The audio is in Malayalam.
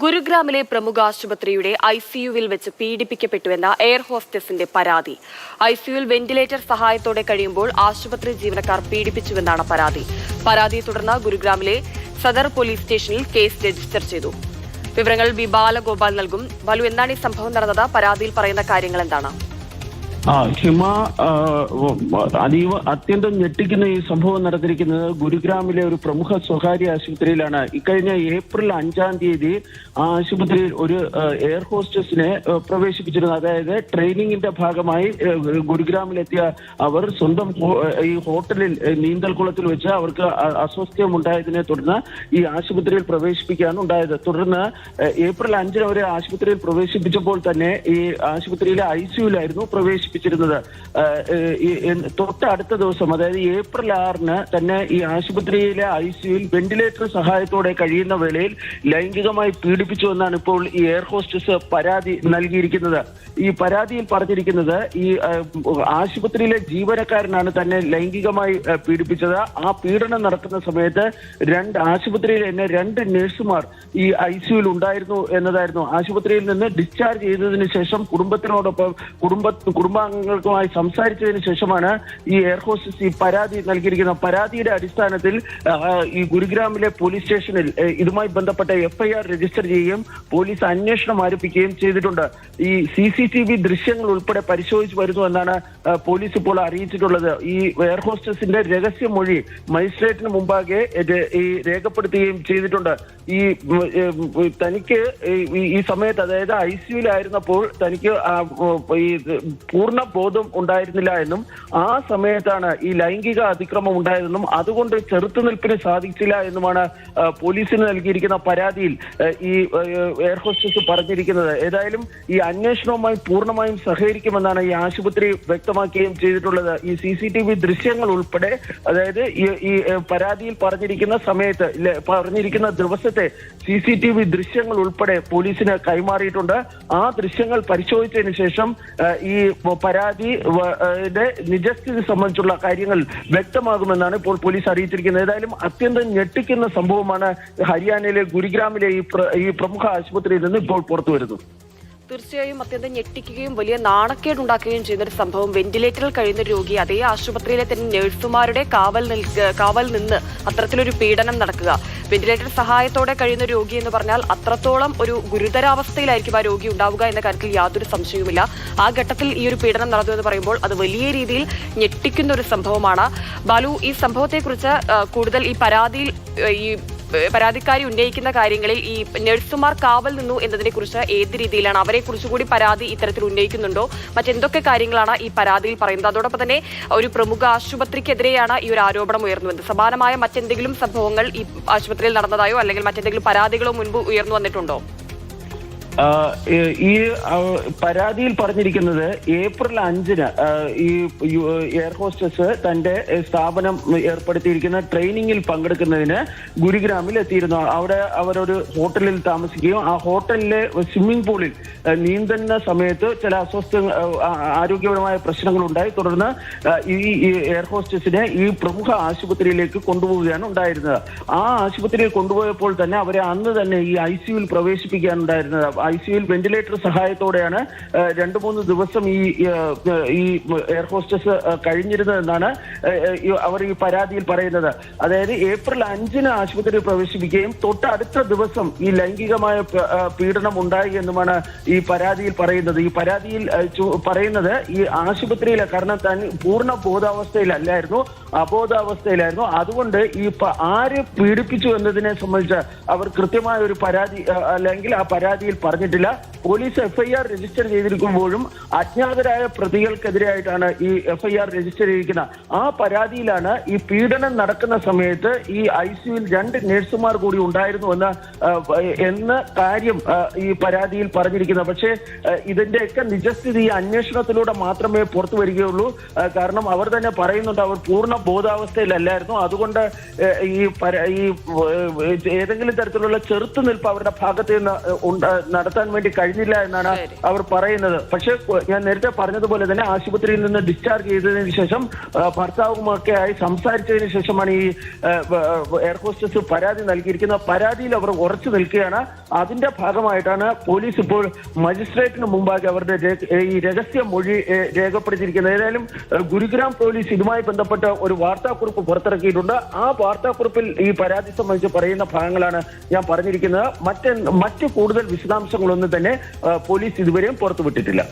ഗുരുഗ്രാമിലെ പ്രമുഖ ആശുപത്രിയുടെ ഐ സിയുവിൽ വെച്ച് പീഡിപ്പിക്കപ്പെട്ടുവെന്ന എയർ ഹോസ്റ്റസിന്റെ പരാതി. ഐ സിയുവിൽ വെന്റിലേറ്റർ സഹായത്തോടെ കഴിയുമ്പോൾ ആശുപത്രി ജീവനക്കാർ പീഡിപ്പിച്ചുവെന്നാണ് പരാതി. പരാതിയെ തുടർന്ന് ഗുരുഗ്രാമിലെ സദർ പോലീസ് സ്റ്റേഷനിൽ കേസ് രജിസ്റ്റർ ചെയ്തു. വിവരങ്ങൾ വി ബാലഗോപാൽ നൽകും. ബാലു എന്താണ് ഈ സംഭവം നടന്നത്? പരാതിയിൽ പറയുന്ന കാര്യങ്ങൾ എന്താണ്? ആ ഹിമ അതീവ അത്യന്തം ഞെട്ടിക്കുന്ന ഈ സംഭവം നടന്നിരിക്കുന്നത് ഗുരുഗ്രാമിലെ ഒരു പ്രമുഖ സ്വകാര്യ ആശുപത്രിയിലാണ്. ഇക്കഴിഞ്ഞ ഏപ്രിൽ അഞ്ചാം തീയതി ആ ആശുപത്രിയിൽ ഒരു എയർ ഹോസ്റ്റസിനെ പ്രവേശിപ്പിച്ചിരുന്നു. അതായത് ട്രെയിനിങ്ങിന്റെ ഭാഗമായി ഗുരുഗ്രാമിലെത്തിയ അവർ സ്വന്തം ഈ ഹോട്ടലിൽ നീന്തൽക്കുളത്തിൽ വെച്ച് അവർക്ക് അസ്വസ്ഥ്യം ഉണ്ടായതിനെ തുടർന്ന് ഈ ആശുപത്രിയിൽ പ്രവേശിപ്പിക്കുകയാണ് ഉണ്ടായത്. തുടർന്ന് ഏപ്രിൽ അഞ്ചിന് അവരെ ആശുപത്രിയിൽ പ്രവേശിപ്പിച്ചപ്പോൾ തന്നെ ഈ ആശുപത്രിയിലെ ഐ സിയുലായിരുന്നു പ്രവേശിപ്പിച്ചിരുന്നത് ആ, തൊട്ടടുത്ത ദിവസം അതായത് ഏപ്രിൽ ആറിന് തന്നെ ഈ ആശുപത്രിയിലെ ഐ സിയുയിൽ വെന്റിലേറ്റർ സഹായത്തോടെ കഴിയുന്ന വേളയിൽ ലൈംഗികമായി പീഡിപ്പിച്ചു എന്നാണ് ഇപ്പോൾ ഈ എയർ ഹോസ്റ്റസ് പരാതി നൽകിയിരിക്കുന്നത്. ഈ പരാതിയിൽ പറഞ്ഞിരിക്കുന്നത് ഈ ആശുപത്രിയിലെ ജീവനക്കാരനാണ് തന്നെ ലൈംഗികമായി പീഡിപ്പിച്ചത്. ആ പീഡനം നടക്കുന്ന സമയത്ത് രണ്ട് ആശുപത്രിയിൽ തന്നെ രണ്ട് നഴ്സുമാർ ഈ ഐ സിയുയിൽ ഉണ്ടായിരുന്നു എന്നതായിരുന്നു. ആശുപത്രിയിൽ നിന്ന് ഡിസ്ചാർജ് ചെയ്തതിന് ശേഷം കുടുംബത്തിനോടൊപ്പം കുടുംബ കുടുംബാംഗങ്ങൾക്കുമായി സംസാരിച്ചതിന് ശേഷമാണ് ഈ എയർ ഹോസ്റ്റസ് ഈ പരാതി നൽകിയിരിക്കുന്ന പരാതിയുടെ അടിസ്ഥാനത്തിൽ ഈ ഗുരുഗ്രാമിലെ പോലീസ് സ്റ്റേഷനിൽ ഇതുമായി ബന്ധപ്പെട്ട എഫ്ഐആർ രജിസ്റ്റർ ചെയ്യുകയും പോലീസ് അന്വേഷണം ആരംഭിക്കുകയും ചെയ്തിട്ടുണ്ട്. ഈ സി സി ടി വി ദൃശ്യങ്ങൾ ഉൾപ്പെടെ പരിശോധിച്ചു വരുന്നു എന്നാണ് പോലീസ് ഇപ്പോൾ അറിയിച്ചിട്ടുള്ളത്. ഈ എയർ ഹോസ്റ്റസിന്റെ രഹസ്യമൊഴി മജിസ്ട്രേറ്റിന് മുമ്പാകെ ഈ രേഖപ്പെടുത്തുകയും ചെയ്തിട്ടുണ്ട്. ഈ തനിക്ക് ഈ- സമയത്ത് അതായത് ഐ സിയുലായിരുന്നപ്പോൾ തനിക്ക് ഈ പൂർണ ബോധം ഉണ്ടായിരുന്നില്ല എന്നും ആ സമയത്താണ് ഈ ലൈംഗിക അതിക്രമം ഉണ്ടായതെന്നും അതുകൊണ്ട് ചെറുത്തുനിൽപ്പിന് സാധിച്ചില്ല എന്നുമാണ് പോലീസിന് നൽകിയിരിക്കുന്ന പരാതിയിൽ ഈ എയർ ഹോസ്റ്റസ് പറഞ്ഞിരിക്കുന്നത്. ഏതായാലും ഈ അന്വേഷണവുമായി പൂർണമായും സഹകരിക്കുമെന്നാണ് ഈ ആശുപത്രി വ്യക്തമാക്കുകയും ചെയ്തിട്ടുള്ളത്. ഈ സി സി ടി വി ദൃശ്യങ്ങൾ ഉൾപ്പെടെ അതായത് ഈ പരാതിയിൽ പറഞ്ഞിരിക്കുന്ന സമയത്ത് പറഞ്ഞിരിക്കുന്ന ദിവസത്തെ സി സി ടി വി ദൃശ്യങ്ങൾ ഉൾപ്പെടെ പോലീസിന് കൈമാറിയിട്ടുണ്ട്. ആ ദൃശ്യങ്ങൾ പരിശോധിച്ചതിന് ശേഷം ഈ പരാതി നിജസ്ഥിതി സംബന്ധിച്ചുള്ള കാര്യങ്ങൾ വ്യക്തമാകുമെന്നാണ് ഇപ്പോൾ പോലീസ് അറിയിച്ചിരിക്കുന്നത്. ഏതായാലും അത്യന്തം ഞെട്ടിക്കുന്ന സംഭവമാണ് ഹരിയാനയിലെ ഗുരുഗ്രാമിലെ ഈ പ്രമുഖ ആശുപത്രിയിൽ നിന്ന് ഇപ്പോൾ പുറത്തു വരുന്നത് തീർച്ചയായും അത്യന്തം ഞെട്ടിക്കുകയും വലിയ നാണക്കേട് ഉണ്ടാക്കുകയും ചെയ്യുന്ന ഒരു സംഭവം. വെന്റിലേറ്ററിൽ കഴിയുന്ന രോഗി അതേ ആശുപത്രിയിലെ തന്നെ നഴ്സുമാരുടെ കാവൽ കാവൽ നിന്ന് അത്തരത്തിലൊരു പീഡനം നടക്കുക. വെന്റിലേറ്റർ സഹായത്തോടെ കഴിയുന്ന രോഗി എന്ന് പറഞ്ഞാൽ അത്രത്തോളം ഒരു ഗുരുതരാവസ്ഥയിലായിരിക്കും ആ രോഗി ഉണ്ടാവുക എന്ന കാര്യത്തിൽ യാതൊരു സംശയവുമില്ല. ആ ഘട്ടത്തിൽ ഈ ഒരു പീഡനം നടന്നു എന്ന് പറയുമ്പോൾ അത് വലിയ രീതിയിൽ ഞെട്ടിക്കുന്ന ഒരു സംഭവമാണ്. ബാലു ഈ സംഭവത്തെക്കുറിച്ച് കൂടുതൽ ഈ പരാതിയിൽ ഈ പരാതിക്കാരി ഉന്നയിക്കുന്ന കാര്യങ്ങളിൽ ഈ നഴ്സുമാർ കാവൽ നിന്നു എന്നതിനെ കുറിച്ച് ഏത് രീതിയിലാണ് അവരെ കുറിച്ചുകൂടി പരാതി ഇത്തരത്തിൽ ഉന്നയിക്കുന്നുണ്ടോ? മറ്റെന്തൊക്കെ കാര്യങ്ങളാണ് ഈ പരാതിയിൽ പറയുന്നത്? അതോടൊപ്പം തന്നെ ഒരു പ്രമുഖ ആശുപത്രിക്കെതിരെയാണ് ഈ ഒരു ആരോപണം ഉയർന്നുവന്നത്. സമാനമായ മറ്റെന്തെങ്കിലും സംഭവങ്ങൾ ഈ ആശുപത്രിയിൽ നടന്നതായോ അല്ലെങ്കിൽ മറ്റെന്തെങ്കിലും പരാതികളോ മുൻപ് ഉയർന്നു വന്നിട്ടുണ്ടോ? ഈ- പരാതിയിൽ പറഞ്ഞിരിക്കുന്നത് ഏപ്രിൽ അഞ്ചിന് ഈ എയർ ഹോസ്റ്റസ് തന്റെ സ്ഥാപനം ഏർപ്പെടുത്തിയിരിക്കുന്ന ട്രെയിനിങ്ങിൽ പങ്കെടുക്കുന്നതിന് ഗുരുഗ്രാമിൽ എത്തിയിരുന്നു. അവിടെ അവരൊരു ഹോട്ടലിൽ താമസിക്കുകയും ആ ഹോട്ടലിലെ സ്വിമ്മിംഗ് പൂളിൽ നീന്തുന്ന സമയത്ത് ചില അസ്വസ്ഥ ആരോഗ്യപരമായ പ്രശ്നങ്ങൾ ഉണ്ടായി തുടർന്ന് ഈ എയർ ഹോസ്റ്റസിനെ ഈ പ്രമുഖ ആശുപത്രിയിലേക്ക് കൊണ്ടുപോവുകയാണ് ഉണ്ടായിരുന്നത്. ആ ആശുപത്രിയിൽ കൊണ്ടുപോയപ്പോൾ തന്നെ അവരെ അന്ന് തന്നെ ഈ ഐ സിയുവിൽ പ്രവേശിപ്പിക്കാനുണ്ടായിരുന്നത് ഐ സിയുയിൽ വെന്റിലേറ്റർ സഹായത്തോടെയാണ് രണ്ടു മൂന്ന് ദിവസം ഈ ഈ എയർ ഹോസ്റ്റസ് കഴിഞ്ഞിരുന്നതെന്നാണ് അവർ ഈ പരാതിയിൽ പറയുന്നത്. അതായത് ഏപ്രിൽ അഞ്ചിന് ആശുപത്രിയിൽ പ്രവേശിപ്പിക്കുകയും തൊട്ട് അടുത്ത ദിവസം ഈ ലൈംഗികമായ പീഡനം ഉണ്ടായി എന്നുമാണ് ഈ പരാതിയിൽ പറയുന്നത്. ഈ പരാതിയിൽ പറയുന്നത് ഈ ആശുപത്രിയിലെ കാരണം താൻ പൂർണ ബോധാവസ്ഥയിലല്ലായിരുന്നു അബോധാവസ്ഥയിലായിരുന്നു. അതുകൊണ്ട് ഈ ആര് പീഡിപ്പിച്ചു എന്നതിനെ സംബന്ധിച്ച് അവർ കൃത്യമായ ഒരു പരാതി അല്ലെങ്കിൽ ആ പരാതിയിൽ പറഞ്ഞിട്ടില്ല. പോലീസ് എഫ്ഐആർ രജിസ്റ്റർ ചെയ്തിരിക്കുമ്പോഴും അജ്ഞാതരായ പ്രതികൾക്കെതിരെയായിട്ടാണ് ഈ എഫ്ഐആർ രജിസ്റ്റർ ചെയ്തിരിക്കുന്നത് ആ പരാതിയിലാണ് ഈ പീഡനം നടക്കുന്ന സമയത്ത് ഈ ഐ സിയുയിൽ രണ്ട് നഴ്സുമാർ കൂടി ഉണ്ടായിരുന്നു എന്ന എന്ന കാര്യം ഈ പരാതിയിൽ പറഞ്ഞിരിക്കുന്നത് പക്ഷേ ഇതിന്റെയൊക്കെ നിജസ്ഥിതി അന്വേഷണത്തിലൂടെ മാത്രമേ പുറത്തു വരികയുള്ളൂ. കാരണം അവർ തന്നെ പറയുന്നുണ്ട് അവർ പൂർണ ബോധാവസ്ഥയിലല്ലായിരുന്നു. അതുകൊണ്ട് ഈ ഈ ഏതെങ്കിലും തരത്തിലുള്ള ചെറുത്തുനിൽപ്പ് അവരുടെ ഭാഗത്ത് നിന്ന് നടത്താൻ വേണ്ടി കഴിഞ്ഞില്ല എന്നാണ് അവർ പറയുന്നത്. പക്ഷെ ഞാൻ നേരത്തെ പറഞ്ഞതുപോലെ തന്നെ ആശുപത്രിയിൽ നിന്ന് ഡിസ്ചാർജ് ചെയ്തതിന് ശേഷം ഭർത്താവുമൊക്കെ ആയി സംസാരിച്ചതിന് ശേഷമാണ് ഈ എയർ ഹോസ്റ്റസ് പരാതി നൽകിയിരിക്കുന്ന പരാതിയിൽ അവർ ഉറച്ചു നിൽക്കുകയാണ്. അതിന്റെ ഭാഗമായിട്ടാണ് പോലീസ് ഇപ്പോൾ മജിസ്ട്രേറ്റിന് മുമ്പാകെ അവരുടെ ഈ രഹസ്യ മൊഴി രേഖപ്പെടുത്തിയിരിക്കുന്നത്. ഏതായാലും ഗുരുഗ്രാം പോലീസ് ഇതുമായി ബന്ധപ്പെട്ട ഒരു വാർത്താക്കുറിപ്പ് പുറത്തിറക്കിയിട്ടുണ്ട്. ആ വാർത്താക്കുറിപ്പിൽ ഈ പരാതി സംബന്ധിച്ച് പറയുന്ന ഭാഗങ്ങളാണ് ഞാൻ പറഞ്ഞിരിക്കുന്നത്. മറ്റ് മറ്റ് കൂടുതൽ വിശദാംശങ്ങളൊന്നും തന്നെ പോലീസ് ഇതുവരെയും പുറത്തുവിട്ടിട്ടില്ല.